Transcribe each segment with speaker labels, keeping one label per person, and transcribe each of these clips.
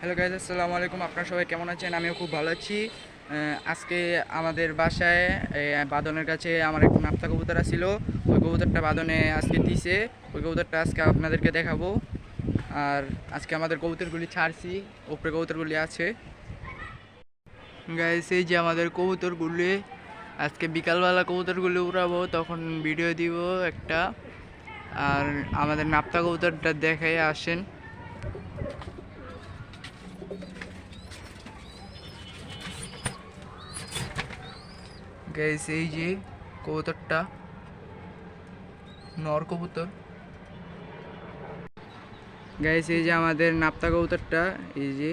Speaker 1: Hello guys আসসালামু আলাইকুম। আপনারা সবাই কেমন আছেন? আমিও খুব ভালো আছি। আজকে আমাদের বাসায় বাদনের কাছে আমার একটা নাপ্তা কবুতর ছিল ওই কবুতরটা বাদনে আজকে দিছে। ওই কবুতরটা আজকে আপনাদেরকে দেখাবো। আর আজকে আমাদের কবুতরগুলি ছাড়ছি। উপরে কবুতরগুলি আছে। গাইজ এই যে আমাদের কবুতরগুলি, আজকে বিকালবেলা কবুতরগুলি উড়াবো, তখন ভিডিও দিব একটা। আর আমাদের নাপ্তা কবুতরটা দেখাই আসেন। গাইস এই যে, কবুতরটা। নর কবুতর। গাইস এই যে আমাদের নাপ্তা কবুতরটা, এই যে,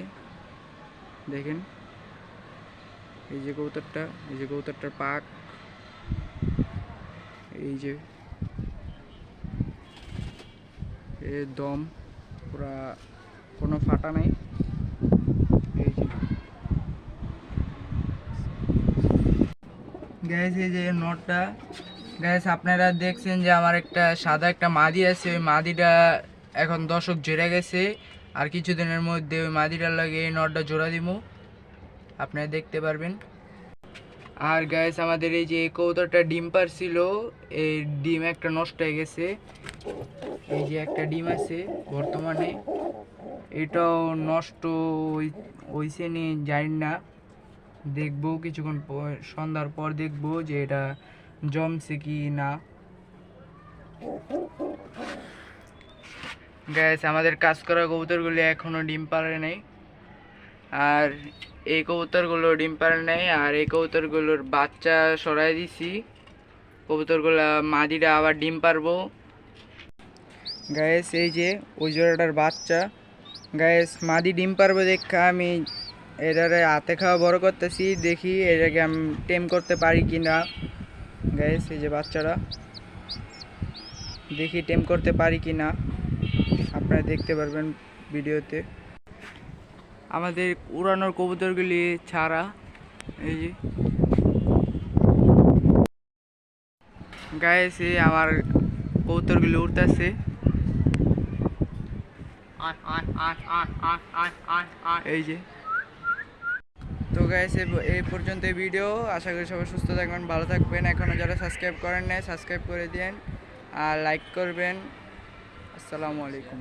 Speaker 1: দেখেন। এই যে কবুতরটা, এই যে কবুতরটার পাক। এই যে, এ দম, পুরা কোনো ফাটা নাই এই যে গ্যাস এই যে নটটা গ্যাস আপনারা দেখছেন যে আমার একটা সাদা একটা মাদি আছে। ওই মাদিটা এখন দশক জেরে গেছে। আর কিছুদিনের মধ্যে ওই মাদিটার লাগে এই নটটা জোড়া দিব আপনারা দেখতে পারবেন। আর গ্যাস আমাদের এই যে কৌতরটা ডিম পারছিল এই ডিম একটা নষ্ট হয়ে গেছে। এই যে একটা ডিম আছে বর্তমানে। এটাও নষ্ট হই- হইছে নি জানি না দেখব, কিছুক্ষণ সন্ধ্যার পর দেখব যে এটা জমছে কি না। গ্যাস আমাদের কাজ করা কবুতরগুলি এখনও ডিম পারে নাই। আর এই কবুতরগুলো ডিম পারে নাই, আর এই কবুতরগুলোর বাচ্চা সরাই দিছি। কবুতরগুলো মাদিটা আবার ডিম পারব গ্যাস এই যে, ওই জোড়াটার বাচ্চা। গ্যাস মাদি ডিম পারব দেখা আমি এটারে হাতে খাওয়া বড় করতেছি, দেখি এটাকে আমি টেম করতে পারি কি না গ্যাস এই যে বাচ্চারা, দেখি টেম করতে পারি কি না আপনারা দেখতে পারবেন ভিডিওতে। আমাদের উড়ানোর কবুতরগুলি ছাড়া, এই যে। গায়ে আমার কবুতরগুলি উঠতেছে এই যে। তো গাইস এই পর্যন্ত ভিডিও আশা করি সবাই সুস্থ থাকবেন, ভালো থাকবেন। এখনও যারা সাবস্ক্রাইব করেন নাই সাবস্ক্রাইব করে দিন আর লাইক করবেন। আসসালামু আলাইকুম।